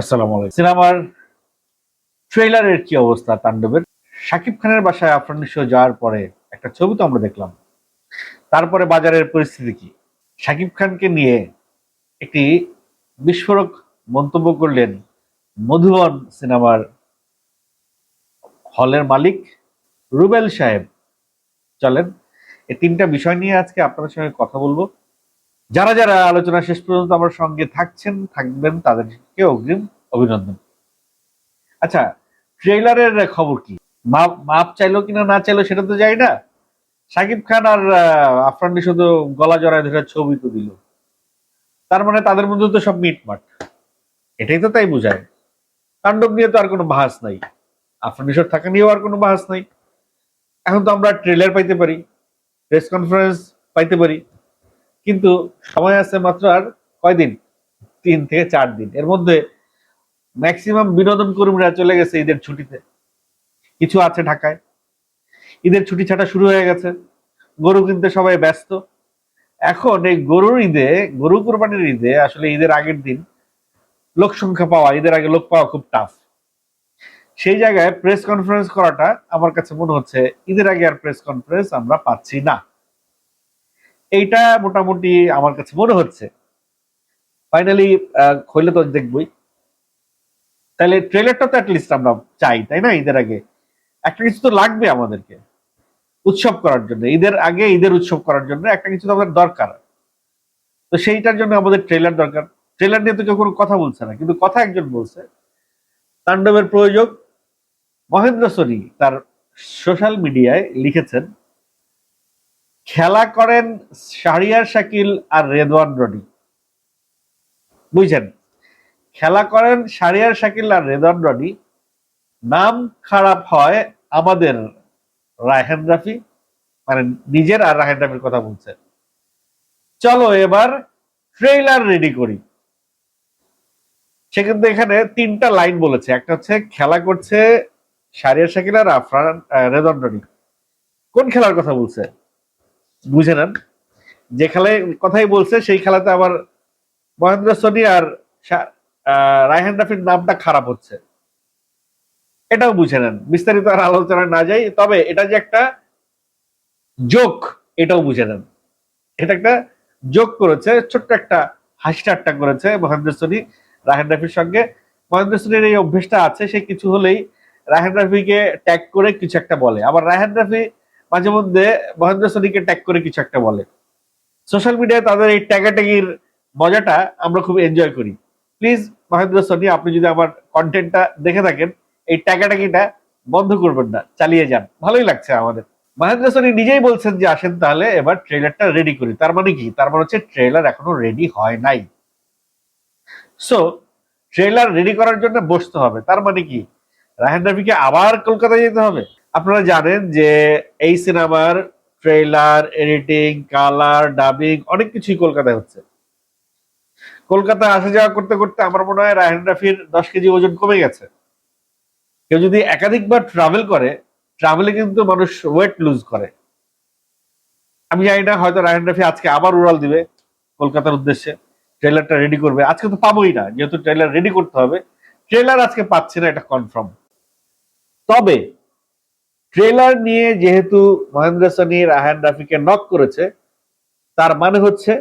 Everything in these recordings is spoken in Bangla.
আসসালামু সিনেমার ট্রেলারের কি অবস্থা তাণ্ডবের? শাকিব খানের বাসায় আফরান শো যাওয়ার পরে একটা ছবি তো আমরা দেখলাম। তারপরে বাজারের পরিস্থিতি কি? শাকিব খানকে নিয়ে একটি বিস্ফোরক মন্তব্য করলেন মধুবন সিনেমার হলের মালিক রুবেল সাহেব। চলেন, এই তিনটা বিষয় নিয়ে আজকে আপনাদের সঙ্গে কথা বলব। যারা যারা আলোচনা শেষ পর্যন্ত আমার সঙ্গে থাকছেন, থাকবেন, তাদেরকে অগ্রিম অভিনন্দন। আচ্ছা ট্রেলারের খবর কি? মাপ মাপ চাইলো কিনা না চাইলো সেটা তো যাই না। সাকিব খান আর আফরান তো গলা জড়ায় ধরে ছবি তো দিল। তার মানে তাদের মধ্যে তো সব মিটমাট। এটাই তো তাই বোঝায়। তাণ্ডব নিয়ে তো আর কোনো বাহাস নাই। আফরান থাকা নিয়েও আর কোনো বাহাস নাই। এখন তো আমরা ট্রেলার পাইতে পারি, প্রেস কনফারেন্স পাইতে পারি। কিন্তু সময় আছে মাত্র আর কয়দিন তিন থেকে চার দিন। এর মধ্যে ম্যাক্সিমাম বিনোদন কর্মীরা চলে গেছে ঈদের ছুটিতে। কিছু আছে ঢাকায়। ঈদের ছুটি ছাটা শুরু হয়ে গেছে। গরু কিনতে সবাই ব্যস্ত। এখন এই গরুর ঈদে, গরু কোরবানির ঈদে আসলে ঈদের আগের দিন লোক সংখ্যা পাওয়া, ঈদের আগে লোক পাওয়া খুব টাফ সেই জায়গায় প্রেস কনফারেন্স করাটা আমার কাছে মনে হচ্ছে ঈদের আগে আর প্রেস কনফারেন্স আমরা পাচ্ছি না। এইটা মোটামুটি আমার কাছে মনে হচ্ছে। ফাইনালি খুললে তো দেখবই। তাহলে ট্রেলারটা তো অ্যাটলিস্ট আমরা চাই, তাই না? ঈদের আগে। একটা কিছু তো লাগবে আমাদেরকে উৎসব করার জন্য। ঈদের আগে ঈদের উৎসব করার জন্য একটা কিছু তো আমাদের দরকার। তো সেইটার জন্য আমাদের ট্রেলার দরকার। ট্রেলার নিয়ে তো কেউ কোনো কথা বলছে না, কিন্তু কথা একজন বলছে। তাণ্ডবের প্রয়োজক মহেন্দ্র সোনি তার সোশ্যাল মিডিয়ায় লিখেছেন খেলা করেন শাহরিয়ার শাকিল আর রেদওয়ান রনি। বুঝছেন? খেলা করেন শাহরিয়ার শাকিল আর রেদওয়ান রনি। নাম খারাপ হয় আমাদের রায়হান রাফি মানে নিজের আর রায়হান রাফির কথা বলছে। চলো এবার ট্রেইলার রেডি করি। সে কিন্তু এখানে তিনটা লাইন বলেছে। একটা হচ্ছে খেলা করছে শাহরিয়ার শাকিল আর আফরান রনি। কোন খেলার কথা বলছে? বুঝে নেন। যে খেলায় কথাই বলছে, সেই খেলাতে আবার মহেন্দ্র সোনি আর রায়হান রাফির নামটা খারাপ হচ্ছে। এটাও বুঝে নেন। বিস্তারিত আর আলোচনায় না যাই, তবে এটা যে একটা জোক, এটাও বুঝে নেন। এটা একটা জোক করেছে, ছোট্ট একটা হাসি ঠাট্টা করেছে মহেন্দ্র সোনি রায়হান রাফির সঙ্গে। মহেন্দ্র সোনির এই অভ্যেসটা আছে, সে কিছু হলেই রায়হান রাফিকে ট্যাগ করে কিছু একটা বলে। আবার রায়হান রাফি মাঝে মধ্যে মহেন্দ্র সোনিকে ট্যাগ করে কিছু একটা বলে। সোশ্যাল মিডিয়ায় তাদের এই ট্যাগাট্যাগির মজাটা আমরা খুব এনজয় করি। প্লিজ মহেন্দ্র সোনি, আপনি যদি আমার কন্টেন্টটা দেখে থাকেন, এই ট্যাগাট্যাগিটা বন্ধ করবেন না, চালিয়ে যান। ভালোই লাগছে আমাদের। মহেন্দ্র সোনি নিজেই বলছেন যে, আসেন তাহলে, এবার ট্রেলারটা রেডি করি। তার মানে কি? তার মানে হচ্ছে ট্রেলার এখনও রেডি হয় নাই। সো ট্রেলার রেডি করার জন্য বসতে হবে। তার মানে কি? রাহেন রাফিকে আবার কলকাতায় যেতে হবে? আপনারা জানেন যে এই সিনেমার ট্রেলার এডিটিং, কালার, ডাবিং অনেক কিছুই কলকাতায় হচ্ছে। কলকাতা আসা যাওয়া করতে করতে আমার মনে হয় রাহেন রাফির দশ কেজি ওজন কমে গেছে। কেউ যদি একাধিকবার ট্রাভেল করে ট্রাভেলে কিন্তু মানুষ ওয়েট লুজ করে। আমি জানি না, হয়তো রাহেন রাফি আজকে আবার উড়াল দিবে কলকাতার উদ্দেশ্যে। ট্রেলারটা রেডি করবে। আজকে তো পাবোই না, যেহেতু ট্রেলার রেডি করতে হবে। ট্রেলার আজকে পাচ্ছি না, এটা কনফার্ম তবে ট্রেলার নিয়ে যেহেতু মহেন্দ্র সোনি রাহান রাফিকে নক করেছে, তার মানে হচ্ছে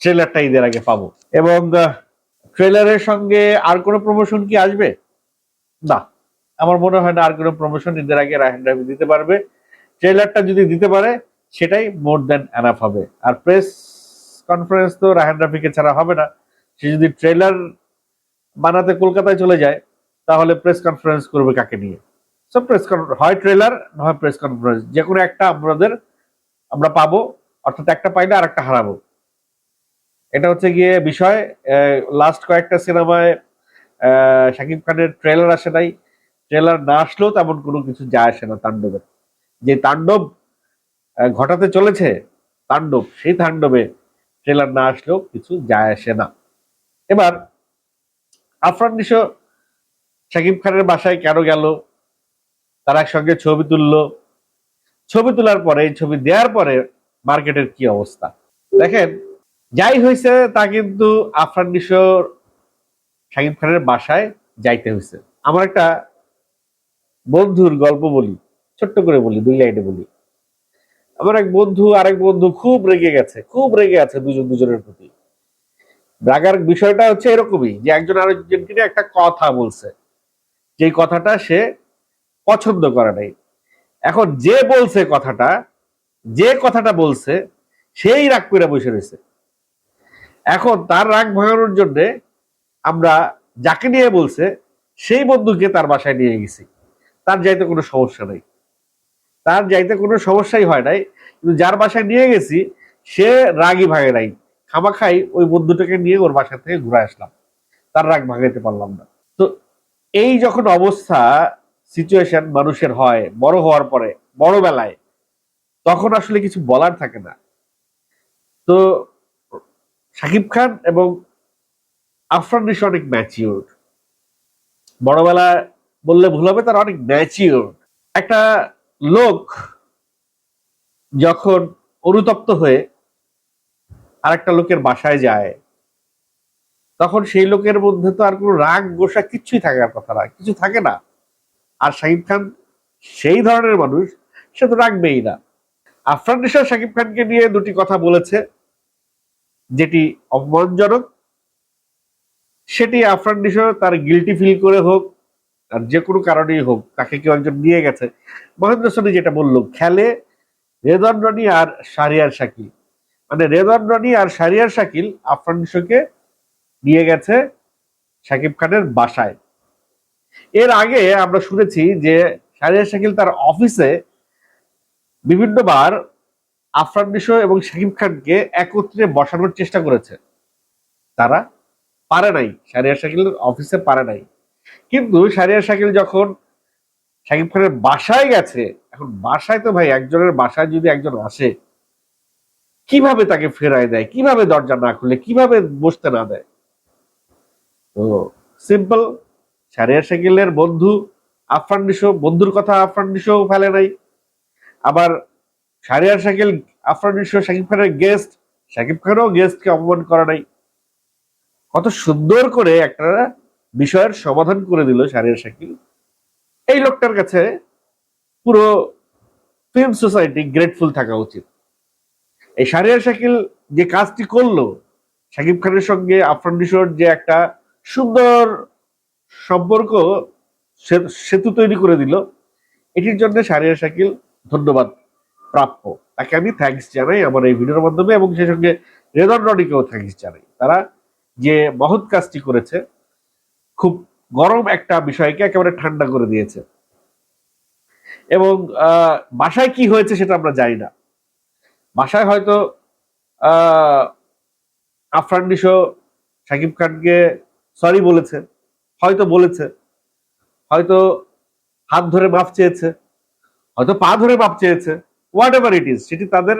ট্রেলারটা ঈদের আগে পাবো। এবং ট্রেলারের সঙ্গে আর কোনো প্রমোশন কি আসবে? না, আমার মনে হয় না আর কোনো প্রমোশন ঈদের আগে রাহান রাফি দিতে পারবে। ট্রেলারটা যদি দিতে পারে, সেটাই মোর দেন এনাফ হবে। আর প্রেস কনফারেন্স তো রাহান রাফিকে ছাড়া হবে না। সে যদি ট্রেলার বানাতে কলকাতায় চলে যায়, তাহলে প্রেস কনফারেন্স করবে কাকে নিয়ে? সব প্রেস কনফারেন্স হয় ট্রেলার নয় প্রেস কনফারেন্স যে কোনো একটা আপনাদের আমরা পাবো, অর্থাৎ একটা পাইলে আর একটা হারাবো। এটা হচ্ছে গিয়ে বিষয় লাস্ট কয়েকটা সিনেমায় শাকিব খানের ট্রেলার আসে নাই। ট্রেলার না আসলেও তেমন কোনো কিছু যায় আসে না তাণ্ডবের যে তাণ্ডব ঘটাতে চলেছে, তাণ্ডব, সেই তাণ্ডবে ট্রেলার না আসলেও কিছু যায় আসে না। এবার, আফরান নিশো, শাকিব খানের বাসায় কেন গেল? তারা একসঙ্গে ছবি তুললো। ছবি তোলার পরে এই ছবি দেওয়ার পরে মার্কেটের কি অবস্থা? দেখেন, যাই হয়েছে তা কিন্তু আফরান নিশোর শাকিব খানের বাসায় যাইতে হয়েছে। আমার একটা বন্ধুর গল্প বলি, ছোট্ট করে বলি, দুই লাইনে বলি। আমার এক বন্ধু, আরেক বন্ধু খুব রেগে গেছে, খুব রেগে আছে দুজন দুজনের প্রতি। রাগার বিষয়টা হচ্ছে এরকমই যে একজন আরেকজনকে একটা কথা বলছে। যে কথাটা সে পছন্দ করে নাই। এখন যে বলছে কথাটা, যে কথাটা বলছে, সেই রাগ করে বসে রয়েছে। এখন তার রাগ ভাঙানোর জন্যে আমরা যাকে নিয়ে বলছে, সেই বন্ধুকে তার বাসায় নিয়ে গেছি। তার যাইতে কোনো সমস্যা নেই। তার যাইতে কোনো সমস্যাই হয় নাই। কিন্তু যার বাসায় নিয়ে গেছি, সে রাগই ভাঙে নাই। খামাখাই ওই বন্ধুটাকে নিয়ে ওর বাসা থেকে ঘুরে আসলাম। তার রাগ ভাঙাইতে পারলাম না। তো এই যখন অবস্থা সিচুয়েশন মানুষের হয়, বড় হওয়ার পরে, বড় বেলায়, তখন আসলে কিছু বলার থাকে না। তো শাকিব খান এবং আফরান অনেক ম্যাচিওর বড়বেলা বললে ভুল হবে, তার অনেক ম্যাচিওর একটা লোক যখন অনুতপ্ত হয়ে আরেকটা লোকের বাসায় যায়, তখন সেই লোকের মধ্যে তো আর কোনো রাগ গোসা কিচ্ছুই থাকার কথা না, কিছু থাকে না। আর শাকিব খান, সেই ধরনের মানুষ সে তো রাখবেই না। আফরান নিশা শাকিব খানকে নিয়ে দুটি কথা বলেছে, যেটি অপমানজনক, সেটি আফরান নিশো তার গিলটি ফিল করে হোক, আর যে কোনো কারণেই হোক, তাকে কেউ একজন নিয়ে গেছে। মহেন্দ্র সোনি যেটা বলল, খেলে রেদন রনি আর সারিয়ার শাকিল। মানে রেদন রনি আর সারিয়ার শাকিল আফরান নিশোকে নিয়ে গেছে শাকিব খানের বাসায়। এর আগে আমরা শুনেছি যে সারিয়ার শাকিল তার অফিসে বিভিন্নবার আফরান নিশো এবং শাকিব খানকে একত্রে বসানোর চেষ্টা করেছে। তারা পারে নাই। সারিয়ার শাকিল অফিসে পারে নাই। কিন্তু সারিয়ার শাকিল যখন শাকিব খানের বাসায় গেছে, এখন বাসায় তো ভাই, একজনের বাসায় যদি একজন আসে, কীভাবে তাকে ফেরায় দেয়? কীভাবে দরজা না খুলে? কীভাবে বসতে না দেয়? তো সিম্পল সারিয়ার শাকিলের বন্ধু আফরান নিশো বন্ধুর কথা আফরান নিশো ফেলে নাই। আবার সারিয়ার শাকিল আফরান নিশো শাকিব খানের গেস্ট শাকিব খানও গেস্টকে অপমান করা নাই। কত সুন্দর করে একটা বিষয়ের সমাধান করে দিল সারিয়ার শাকিল এই লোকটার কাছে পুরো ফিল্ম সোসাইটি গ্রেটফুল থাকা উচিত। এই সারিয়ার শাকিল যে কাজটি করল, শাকিব খানের সঙ্গে আফরান নিশোর যে একটা সুন্দর সম্পর্ক সেতু তৈরি করে দিল। এটির জন্য সারিয়া শাকিল ধন্যবাদ প্রাপ্য। তাকে আমি থ্যাংকস জানাই আমার এই ভিডিওর মাধ্যমে এবং সেই সঙ্গে রেদন রনিকেও থ্যাংকস জানাই। তারা যে মহৎ কাজটি করেছে, খুব গরম একটা বিষয়কে একেবারে ঠান্ডা করে দিয়েছে। এবং বাসায় কি হয়েছে সেটা আমরা জানি না। বাসায় হয়তো আফরান নিশো, শাকিব খানকে সরি বলেছে। হয়তো বলেছে, হয়তো হাত ধরে মাপ চেয়েছে, হয়তো পা ধরে মাপ চেয়েছে হোয়াট এভার ইট ইজ সেটি তাদের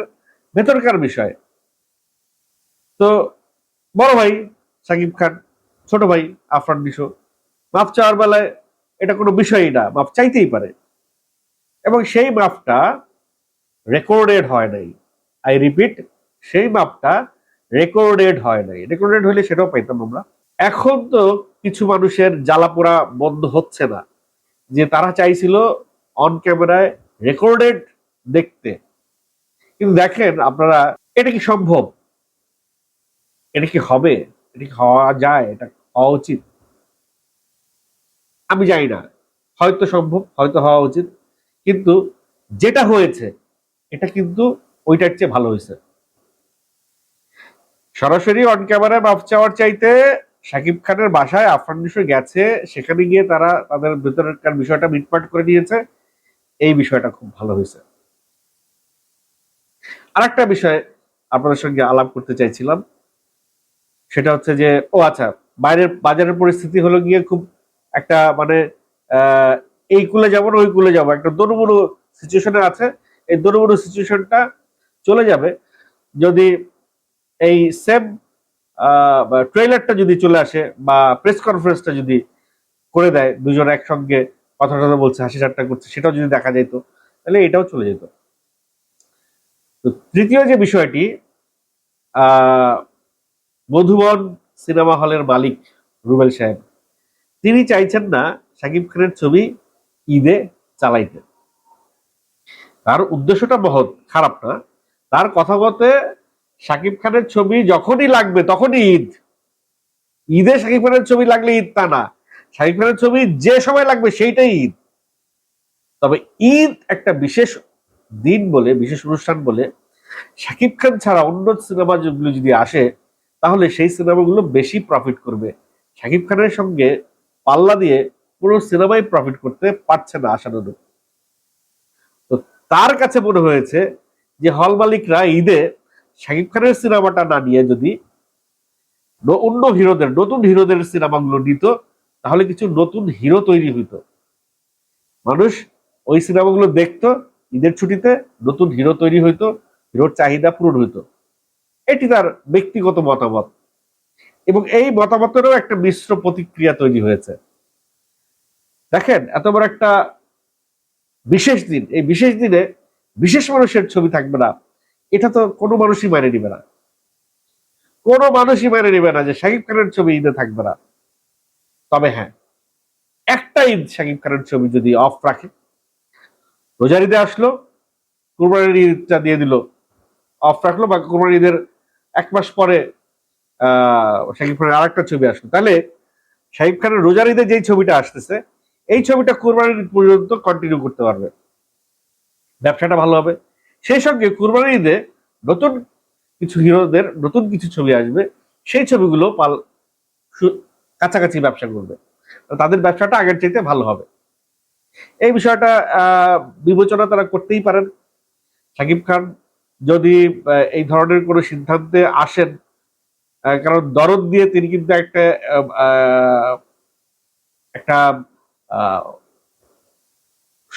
ভেতরকার বিষয়। তো বড় ভাই সাকিব খান, ছোট ভাই আফরান নিশো মাপ চাওয়ার বেলায় এটা কোনো বিষয়ই না, মাপ চাইতেই পারে। এবং সেই মাপটা রেকর্ডেড হয় নাই। আই রিপিট সেই মাপটা রেকর্ডেড হয় নাই। রেকর্ডেড হলে সেটাও পাইতাম আমরা। এখন তো কিছু মানুষের জ্বালাপোড়া বন্ধ হচ্ছে না। যে তারা চাইছিল অন ক্যামেরায় রেকর্ডেড দেখতে। কিন্তু দেখেন আপনারা, এটা কি সম্ভব? এটা কি হবে? এটা কি হওয়া যায়? এটা হওয়া উচিত? আমি জানি না। হয়তো সম্ভব, হয়তো হওয়া উচিত। কিন্তু যেটা হয়েছে, এটা কিন্তু ওইটার চেয়ে ভালো হয়েছে। সরাসরি অন ক্যামেরায় মাফ চাওয়ার চাইতে শাকিব খানের বাসায় আফরান নিশো গেছে, সেখানে গিয়ে তারা তাদের ভেতরের বিষয়টা মিটমাট করে নিয়েছে। এই বিষয়টা খুব ভালো হয়েছে। আরেকটা বিষয় আপনাদের সঙ্গে আলাপ করতে চাইছিলাম। সেটা হচ্ছে যে, ও আচ্ছা বাইরের বাজারের পরিস্থিতি হলো গিয়ে খুব একটা মানে এই কুলে যাব না, ওই কুলে যাব। একটা দনুবুড়ো সিচুয়েশনে আছে। এই দনুবুড়ো সিচুয়েশনটা চলে যাবে যদি এই সেম ট্রেলারটা যদি চলে আসে বা প্রেস কনফারেন্সটা যদি করে দেয়, দুজন একসঙ্গে কথা টথা বলছে হাসি ঠাট্টা করছে, সেটাও যদি দেখা যেত, তাহলে এটাও চলে যেত। তো তৃতীয় যে বিষয়টি মধুবন সিনেমা হলের মালিক রুবেল সাহেব, তিনি চাইছেন না শাকিব খানের ছবি ঈদে চালাইতে। তার উদ্দেশ্যটা মহৎ খারাপ না। তার কথা মতে শাকিব খানের ছবি যখনই লাগবে তখনই ঈদ। ঈদে শাকিব খানের ছবি লাগলে ঈদ তা না। শাকিব খানের ছবি যে সময় লাগবে সেইটাই ঈদ। তবে ঈদ একটা বিশেষ দিন বলে, বিশেষ অনুষ্ঠান বলে শাকিব খান ছাড়া অন্য সিনেমা যেগুলো যদি আসে, তাহলে সেই সিনেমাগুলো বেশি প্রফিট করবে। শাকিব খানের সঙ্গে পাল্লা দিয়ে পুরো সিনেমাই প্রফিট করতে পারছে না আশানুরূপ। তো তার কাছে মনে হয়েছে যে হল মালিকরা ঈদে শাকিব খানের সিনেমাটা না নিয়ে যদি অন্য হিরোদের, নতুন হিরোদের সিনেমাগুলো নিত, তাহলে কিছু নতুন হিরো তৈরি হইত। মানুষ ওই সিনেমাগুলো দেখতো, ঈদের ছুটিতে নতুন হিরো তৈরি হইতো, হিরোর চাহিদা পূরণ হইতো। এটি তার ব্যক্তিগত মতামত। এবং এই মতামতেরও একটা মিশ্র প্রতিক্রিয়া তৈরি হয়েছে। দেখেন, এত বড় একটা বিশেষ দিন, এই বিশেষ দিনে বিশেষ মানুষের ছবি থাকবে না। এটা তো কোনো মানুষই মেনে নিবে না। কোনো মানুষই মেনে নিবে না যে শাকিব খানের ছবি ঈদে থাকবে না। তবে হ্যাঁ একটা ঈদ শাকিব খানের ছবি যদি অফ রাখে, রোজার ঈদে আসলো, কোরবানির ঈদটা দিয়ে দিল অফ রাখল, বা কোরবানির ঈদের এক মাস পরে, আহ, শাকিব খানের আরেকটা ছবি আসলো। তাহলে শাকিব খানের রোজার ঈদে যেই ছবিটা আসতেছে, এই ছবিটা কোরবানির পর্যন্ত কন্টিনিউ করতে পারবে। ব্যবসাটা ভালো হবে। সেই সঙ্গে কোরবানির ঈদে নতুন কিছু হিরোদের নতুন কিছু ছবি আসবে, সেই ছবিগুলো পাল কাছাকাছি ব্যবসা করবে। তাদের ব্যবসাটা আগের চাইতে ভালো হবে। এই বিষয়টা বিবেচনা তারা করতেই পারেন। শাকিব খান যদি এই ধরনের কোনো সিদ্ধান্তে আসেন কারণ দরদ দিয়ে তিনি কিন্তু একটা একটা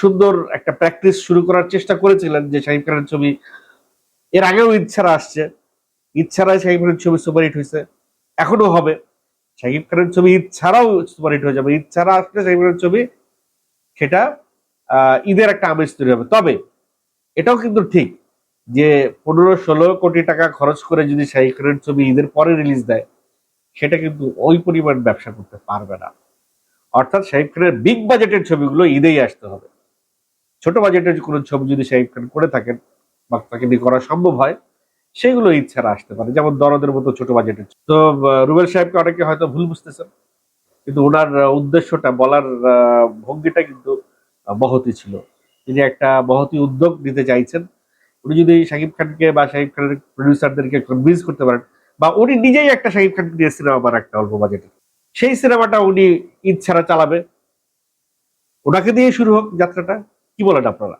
সুন্দর একটা প্র্যাকটিস শুরু করার চেষ্টা করেছিলেন যে শাহিব খানের ছবি। এর আগেও ইচ্ছারা আসছে। ইচ্ছারাই শাহিব খানের ছবি সুপারহিট হয়েছে। এখনও হবে। শাহিব খানের ছবি ছাড়াও সুপারহিট হয়ে যাবে। ছাড়া আসলে শাহিব খানের ছবি, সেটা ঈদের একটা আমেজ তৈরি হবে। তবে, এটাও কিন্তু ঠিক যে পনেরো, ষোলো কোটি টাকা খরচ করে যদি শাহিব খানের ছবি ঈদের পরে রিলিজ দেয়, সেটা কিন্তু ওই পরিমাণ ব্যবসা করতে পারবে না। অর্থাৎ শাহিব খানের বিগ বাজেটের ছবিগুলো ঈদেই আসতে হবে। ছোট বাজেটের কোনো ছবি যদি শাহিব খান করে থাকেন বা তাকে দিয়ে করা সম্ভব হয় সেগুলো ছাড়া আসতে পারে। যেমন দরদের মতো ছোট বাজেটের তো রুবেল সাহেবকে অনেকে হয়তো ভুল বুঝতেছেন, কিন্তু ওনার উদ্দেশ্যটা বলার ভঙ্গিটা কিন্তু মহতি ছিল। তিনি একটা মহতি উদ্যোগ নিতে চাইছেন। উনি যদি শাকিব খানকে বা শাকিব খানের প্রডিউসারদেরকে কনভিন্স করতে পারেন, বা উনি নিজেই একটা শাকিব খানকে দিয়ে সিনেমা বানান একটা অল্প বাজেটে সেই সিনেমাটা উনি ছাড়া চালাবে। ওনাকে দিয়ে শুরু হোক যাত্রাটা। কি বলেন আপনারা?